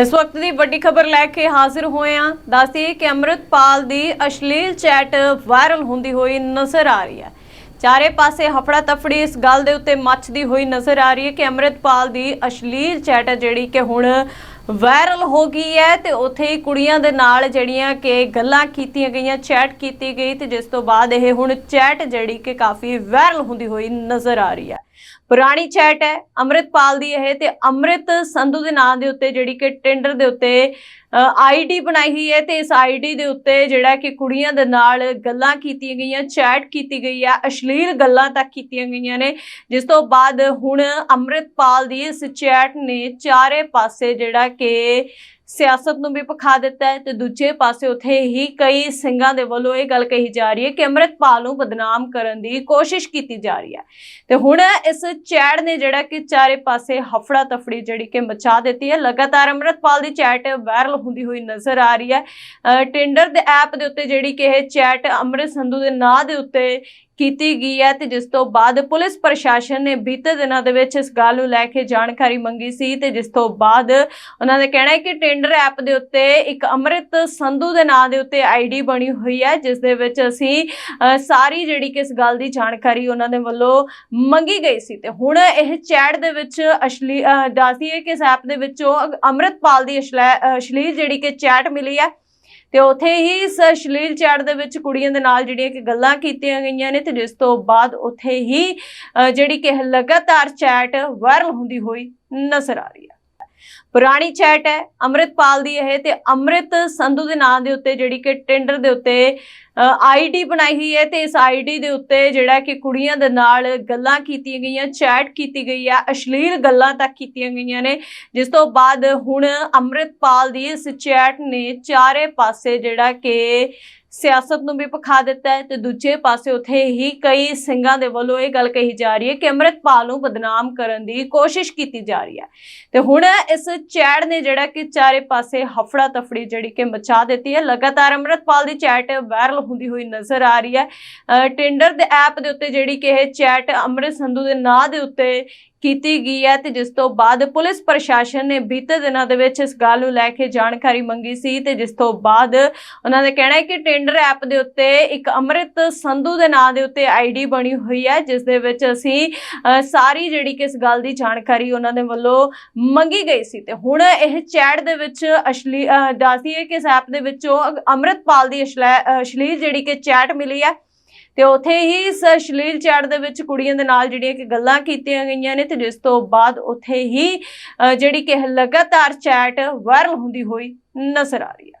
ਇਸ ਵਕਤ ਦੀ ਵੱਡੀ ਖਬਰ ਲੈ ਕੇ ਹਾਜ਼ਰ ਹੋਏ ਹਾਂ। ਦੱਸਦੀਏ ਕਿ ਅੰਮ੍ਰਿਤਪਾਲ ਦੀ ਅਸ਼ਲੀਲ ਚੈਟ ਵਾਇਰਲ ਹੁੰਦੀ ਹੋਈ ਨਜ਼ਰ ਆ ਰਹੀ ਹੈ। ਚਾਰੇ ਪਾਸੇ ਹਫੜਾ ਤਫੜੀ ਇਸ ਗੱਲ ਦੇ ਉੱਤੇ ਮੱਚਦੀ ਹੋਈ ਨਜ਼ਰ ਆ ਰਹੀ ਹੈ ਕਿ ਅੰਮ੍ਰਿਤਪਾਲ ਦੀ ਅਸ਼ਲੀਲ ਚੈਟ ਹੈ ਜਿਹੜੀ ਕਿ ਹੁਣ ਵਾਇਰਲ ਹੋ ਗਈ ਹੈ ਤੇ ਉੱਥੇ ਕੁੜੀਆਂ ਦੇ ਨਾਲ ਜਿਹੜੀਆਂ ਕਿ ਗੱਲਾਂ ਕੀਤੀਆਂ ਗਈਆਂ, ਚੈਟ ਕੀਤੀ ਗਈ ਤੇ ਜਿਸ ਤੋਂ ਬਾਅਦ ਇਹ ਹੁਣ ਚੈਟ ਜਿਹੜੀ ਕਿ ਕਾਫੀ ਵਾਇਰਲ ਹੁੰਦੀ ਹੋਈ ਨਜ਼ਰ ਆ ਰਹੀ ਹੈ। ਪੁਰਾਣੀ ਚੈਟ ਹੈ, ਅੰਮ੍ਰਿਤਪਾਲ ਦੀ ਇਹ ਤੇ ਅੰਮ੍ਰਿਤ ਸੰਧੂ ਦੇ ਨਾਂ ਦੇ ਉੱਤੇ ਜਿਹੜੀ ਕਿ ਟਿੰਡਰ ਦੇ ਉੱਤੇ ਆਈਡੀ ਬਣਾਈ ਹੋਈ ਹੈ ਤੇ ਇਸ ਆਈਡੀ ਦੇ ਉੱਤੇ ਜਿਹੜਾ ਕਿ ਕੁੜੀਆਂ ਦੇ ਨਾਲ ਗੱਲਾਂ ਕੀਤੀਆਂ ਗਈਆਂ ਚੈਟ ਕੀਤੀ ਗਈ ਹੈ, ਅਸ਼ਲੀਲ ਗੱਲਾਂ ਤੱਕ ਕੀਤੀਆਂ ਗਈਆਂ ਨੇ, ਜਿਸ ਤੋਂ ਬਾਅਦ ਹੁਣ ਅੰਮ੍ਰਿਤਪਾਲ ਦੀ ਇਸ ਚੈਟ ਨੇ ਚਾਰੇ ਪਾਸੇ ਜਿਹੜਾ ਕਿ ਸਿਆਸਤ ਨੂੰ ਵੀ ਪਖਾ ਦਿੱਤਾ ਹੈ ਤੇ ਦੂਜੇ ਪਾਸੇ ਉਥੇ ਹੀ ਕਈ ਸਿੰਘਾਂ ਦੇ ਵੱਲੋਂ ਇਹ ਗੱਲ ਕਹੀ ਜਾ ਰਹੀ ਹੈ ਕਿ ਅੰਮ੍ਰਿਤਪਾਲ ਨੂੰ ਬਦਨਾਮ ਕਰਨ ਦੀ ਕੋਸ਼ਿਸ਼ ਕੀਤੀ ਜਾ ਰਹੀ ਹੈ। ਤੇ ਹੁਣ ਇਸ ਚੈਟ ਨੇ ਜਿਹੜਾ ਕਿ ਚਾਰੇ ਪਾਸੇ ਹਫੜਾ ਤਫੜੀ ਜਿਹੜੀ ਕਿ ਮਚਾ ਦਿੱਤੀ ਹੈ, ਲਗਾਤਾਰ ਅੰਮ੍ਰਿਤਪਾਲ ਦੀ ਚੈਟ ਵਾਇਰਲ ਹੁੰਦੀ ਹੋਈ ਨਜ਼ਰ ਆ ਰਹੀ ਹੈ। ਟਿੰਡਰ ਦੇ ਐਪ ਦੇ ਉੱਤੇ ਜਿਹੜੀ ਕਿ ਇਹ ਚੈਟ ਅੰਮ੍ਰਿਤ ਸੰਧੂ ਦੇ ਨਾਂ ਦੇ ਉੱਤੇ ਕੀਤੀ ਗਈ ਹੈ ਤੇ ਜਿਸ ਤੋਂ ਬਾਅਦ ਪੁਲਿਸ ਪ੍ਰਸ਼ਾਸਨ ਨੇ ਬੀਤੇ ਦਿਨਾਂ ਦੇ ਵਿੱਚ ਇਸ ਗੱਲ ਨੂੰ ਲੈ ਕੇ ਜਾਣਕਾਰੀ ਮੰਗੀ ਸੀ ਤੇ ਜਿਸ ਤੋਂ ਬਾਅਦ ਉਹਨਾਂ ਦਾ ਕਹਿਣਾ ਹੈ ਕਿ ਟੈਂਡਰ ਐਪ ਦੇ ਉੱਤੇ ਇੱਕ ਅੰਮ੍ਰਿਤ ਸੰਧੂ ਦੇ ਨਾਂ ਦੇ ਉੱਤੇ ਆਈਡੀ ਬਣੀ ਹੋਈ ਹੈ, ਜਿਸ ਦੇ ਵਿੱਚ ਅਸੀਂ ਸਾਰੀ ਜਿਹੜੀ ਕਿ ਇਸ ਗੱਲ ਦੀ ਜਾਣਕਾਰੀ ਉਹਨਾਂ ਦੇ ਵੱਲੋਂ ਮੰਗੀ ਗਈ ਸੀ। ਤੇ ਹੁਣ ਇਹ ਚੈਟ ਦੇ ਵਿੱਚ ਅਸ਼ਲੀ ਦੱਸਦੀ ਹੈ ਕਿ ਇਸ ਐਪ ਦੇ ਵਿੱਚੋਂ ਅੰਮ੍ਰਿਤਪਾਲ ਦੀ ਅਸ਼ਲੇ- ਅਸ਼ਲੀਲ ਜਿਹੜੀ ਕਿ ਚੈਟ ਮਿਲੀ ਹੈ ਤੇ ਉੱਥੇ ਹੀ ਇਸ ਅਸ਼ਲੀਲ ਚੈਟ ਦੇ ਵਿੱਚ ਕੁੜੀਆਂ ਦੇ ਨਾਲ ਜਿਹੜੀਆਂ ਕਿ ਗੱਲਾਂ ਕੀਤੀਆਂ ਗਈਆਂ ਨੇ ਤੇ ਜਿਸ ਤੋਂ ਬਾਅਦ ਉੱਥੇ ਹੀ ਜਿਹੜੀ ਕਿ ਲਗਾਤਾਰ ਚੈਟ ਵਾਇਰਲ ਹੁੰਦੀ ਹੋਈ ਨਜ਼ਰ ਆ ਰਹੀ ਹੈ। ਪੁਰਾਣੀ ਚੈਟ ਹੈ, ਅੰਮ੍ਰਿਤਪਾਲ ਦੀ ਇਹ ਤੇ ਅੰਮ੍ਰਿਤ ਸੰਧੂ ਦੇ ਨਾਂ ਦੇ ਉੱਤੇ ਜਿਹੜੀ ਕਿ ਟੈਂਡਰ ਦੇ ਉੱਤੇ ਆਈਡੀ ਬਣਾਈ ਹੋਈ ਹੈ ਤੇ ਇਸ ਆਈਡੀ ਦੇ ਉੱਤੇ ਜਿਹੜਾ ਕਿ ਕੁੜੀਆਂ ਦੇ ਨਾਲ ਗੱਲਾਂ ਕੀਤੀਆਂ ਗਈਆਂ ਚੈਟ ਕੀਤੀ ਗਈ ਹੈ, ਅਸ਼ਲੀਲ ਗੱਲਾਂ ਤੱਕ ਕੀਤੀਆਂ ਗਈਆਂ ਨੇ, ਜਿਸ ਤੋਂ ਬਾਅਦ ਹੁਣ ਅੰਮ੍ਰਿਤਪਾਲ ਦੀ ਇਸ ਚੈਟ ਨੇ ਚਾਰੇ ਪਾਸੇ ਜਿਹੜਾ ਕਿ ਸਿਆਸਤ ਨੂੰ ਵੀ ਪਖਾ ਦਿੱਤਾ ਹੈ ਤੇ ਦੂਜੇ ਪਾਸੇ ਉਥੇ ਹੀ ਕਈ ਸਿੰਘਾਂ ਦੇ ਵੱਲੋਂ ਇਹ ਗੱਲ ਕਹੀ ਜਾ ਰਹੀ ਹੈ ਕਿ ਅੰਮ੍ਰਿਤਪਾਲ ਨੂੰ ਬਦਨਾਮ ਕਰਨ ਦੀ ਕੋਸ਼ਿਸ਼ ਕੀਤੀ ਜਾ ਰਹੀ ਹੈ। ਤੇ ਹੁਣ ਇਸ ਚੈਟ ਨੇ ਜਿਹੜਾ ਕਿ ਚਾਰੇ ਪਾਸੇ ਹਫੜਾ ਤਫੜੀ ਜਿਹੜੀ ਕਿ ਮਚਾ ਦਿੱਤੀ ਹੈ। ਲਗਾਤਾਰ ਅੰਮ੍ਰਿਤਪਾਲ ਦੀ ਚੈਟ ਵਾਇਰਲ ਹੁੰਦੀ ਹੋਈ ਨਜ਼ਰ ਆ ਰਹੀ ਹੈ। ਟਿੰਡਰ ਦੇ ਐਪ ਦੇ ਉੱਤੇ ਜਿਹੜੀ ਕਿ ਇਹ ਚੈਟ ਅੰਮ੍ਰਿਤ ਸੰਧੂ ਦੇ ਨਾਂ ਦੇ ਉੱਤੇ ਕੀਤੀ ਗਈ ਹੈ ਤੇ ਜਿਸ ਤੋਂ ਬਾਅਦ ਪੁਲਿਸ ਪ੍ਰਸ਼ਾਸਨ ਨੇ ਬੀਤੇ ਦਿਨਾਂ ਦੇ ਵਿੱਚ ਇਸ ਗੱਲ ਨੂੰ ਲੈ ਕੇ ਜਾਣਕਾਰੀ ਮੰਗੀ ਸੀ ਤੇ ਜਿਸ ਤੋਂ ਬਾਅਦ ਉਹਨਾਂ ਦਾ ਕਹਿਣਾ ਹੈ ਕਿ ਟੈਂਡਰ ਐਪ ਦੇ ਉੱਤੇ ਇੱਕ ਅੰਮ੍ਰਿਤ ਸੰਧੂ ਦੇ ਨਾਂ ਦੇ ਉੱਤੇ ਆਈਡੀ ਬਣੀ ਹੋਈ ਹੈ, ਜਿਸ ਦੇ ਵਿੱਚ ਅਸੀਂ ਸਾਰੀ ਜਿਹੜੀ ਕਿ ਇਸ ਗੱਲ ਦੀ ਜਾਣਕਾਰੀ ਉਹਨਾਂ ਦੇ ਵੱਲੋਂ ਮੰਗੀ ਗਈ ਸੀ। ਤੇ ਹੁਣ ਇਹ ਚੈਟ ਦੇ ਵਿੱਚ ਅਸ਼ਲੀ ਦੱਸਦੀ ਹੈ ਕਿ ਇਸ ਐਪ ਦੇ ਵਿੱਚੋਂ ਅੰਮ੍ਰਿਤਪਾਲ ਦੀ ਅਸ਼ਲੇ- ਅਸ਼ਲੀਲ ਜਿਹੜੀ ਕਿ ਚੈਟ ਮਿਲੀ ਹੈ ਤੇ ਉਥੇ ਹੀ ਇਸ ਅਸ਼ਲੀਲ ਚੈਟ ਦੇ ਵਿੱਚ ਕੁੜੀਆਂ ਦੇ ਨਾਲ ਜਿਹੜੀਆਂ ਕਿ ਗੱਲਾਂ ਕੀਤੀਆਂ ਗਈਆਂ ਨੇ ਤੇ ਜਿਸ ਤੋਂ ਬਾਅਦ ਉਥੇ ਹੀ ਜਿਹੜੀ ਕਿ ਲਗਾਤਾਰ ਚੈਟ ਵਾਇਰਲ ਹੁੰਦੀ ਹੋਈ ਨਜ਼ਰ ਆ ਰਹੀ ਹੈ।